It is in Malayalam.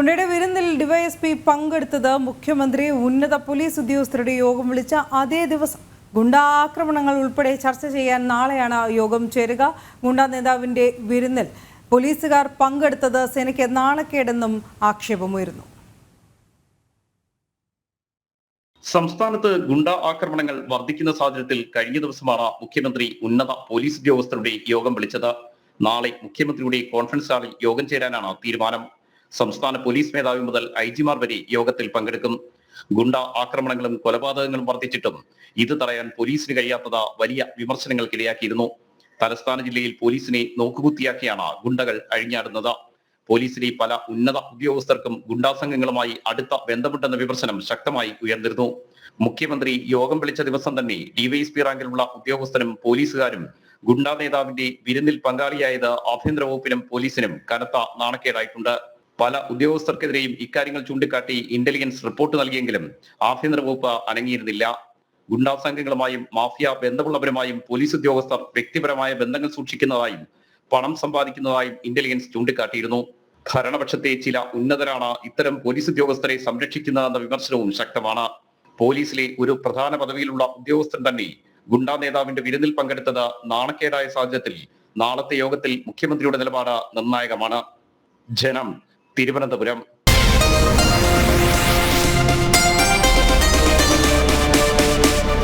ഗുണ്ടയുടെ വിരുന്നിൽ ഡിവൈഎസ്പി പങ്കെടുത്തത് മുഖ്യമന്ത്രി ഉന്നത പോലീസ് ഉദ്യോഗസ്ഥരുടെ യോഗം വിളിച്ച അതേ ദിവസം. ഗുണ്ടാക്രമണങ്ങൾ ഉൾപ്പെടെ ചർച്ച ചെയ്യാൻ നാളെയാണ് യോഗം ചേരുക. ഗുണ്ടാ നേതാവിന്റെ വിരുന്നിൽ പോലീസുകാർ പങ്കെടുത്തത് സേനയ്ക്ക് നാണക്കേടെന്നും ആക്ഷേപമുയരുന്നു. സംസ്ഥാനത്ത് ഗുണ്ടാ ആക്രമണങ്ങൾ വർദ്ധിക്കുന്ന സാഹചര്യത്തിൽ കഴിഞ്ഞ ദിവസമാണ് മുഖ്യമന്ത്രി ഉന്നത പോലീസ് ഉദ്യോഗസ്ഥരുടെ യോഗം വിളിച്ചത്. നാളെ മുഖ്യമന്ത്രിയുടെ കോൺഫറൻസ് ഹാളിൽ യോഗം ചേരാനാണ് തീരുമാനം. സംസ്ഥാന പോലീസ് മേധാവി മുതൽ ഐ ജിമാർ വരെ യോഗത്തിൽ പങ്കെടുക്കും. ഗുണ്ട ആക്രമണങ്ങളും കൊലപാതകങ്ങളും വർദ്ധിച്ചിട്ടും ഇത് തടയാൻ പോലീസിന് കഴിയാത്തത് വലിയ വിമർശനങ്ങൾക്കിടയാക്കിയിരുന്നു. തലസ്ഥാന ജില്ലയിൽ പോലീസിനെ നോക്കുകുത്തിയാക്കിയാണ് ഗുണ്ടകൾ അഴിഞ്ഞാടുന്നത്. പോലീസിലെ പല ഉന്നത ഉദ്യോഗസ്ഥർക്കും ഗുണ്ടാ സംഘങ്ങളുമായി അടുത്ത ബന്ധമുണ്ടെന്ന വിമർശനം ശക്തമായി ഉയർന്നിരുന്നു. മുഖ്യമന്ത്രി യോഗം വിളിച്ച ദിവസം തന്നെ ഡിവൈഎസ്പി റാങ്കിലുള്ള ഉദ്യോഗസ്ഥരും പോലീസുകാരും ഗുണ്ടാ നേതാവിന്റെ വിരുന്നിൽ പങ്കാളിയായത് ആഭ്യന്തര വകുപ്പിനും പോലീസിനും കനത്ത നാണക്കേടായിട്ടുണ്ട്. പല ഉദ്യോഗസ്ഥർക്കെതിരെയും ഇക്കാര്യങ്ങൾ ചൂണ്ടിക്കാട്ടി ഇന്റലിജൻസ് റിപ്പോർട്ട് നൽകിയെങ്കിലും ആഭ്യന്തര വകുപ്പ് അനങ്ങിയിരുന്നില്ല. ഗുണ്ടാ സംഘങ്ങളുമായും മാഫിയ ബന്ധമുള്ളവരുമായും പോലീസ് ഉദ്യോഗസ്ഥർ വ്യക്തിപരമായ ബന്ധങ്ങൾ സൂക്ഷിക്കുന്നതായും പണം സമ്പാദിക്കുന്നതായും ഇന്റലിജൻസ് ചൂണ്ടിക്കാട്ടിയിരുന്നു. ഭരണപക്ഷത്തെ ചില ഉന്നതരാണ് ഇത്തരം പോലീസ് ഉദ്യോഗസ്ഥരെ സംരക്ഷിക്കുന്നതെന്ന വിമർശനവും ശക്തമാണ്. പോലീസിലെ ഒരു പ്രധാന പദവിയിലുള്ള ഉദ്യോഗസ്ഥൻ തന്നെ ഗുണ്ടാ നേതാവിന്റെ വിരുന്നിൽ പങ്കെടുത്തത് നാണക്കേടായ സാഹചര്യത്തിൽ നാളത്തെ യോഗത്തിൽ മുഖ്യമന്ത്രിയുടെ നിലപാട് നിർണായകമാണ്. ജനം തിരുവനന്തപുരം.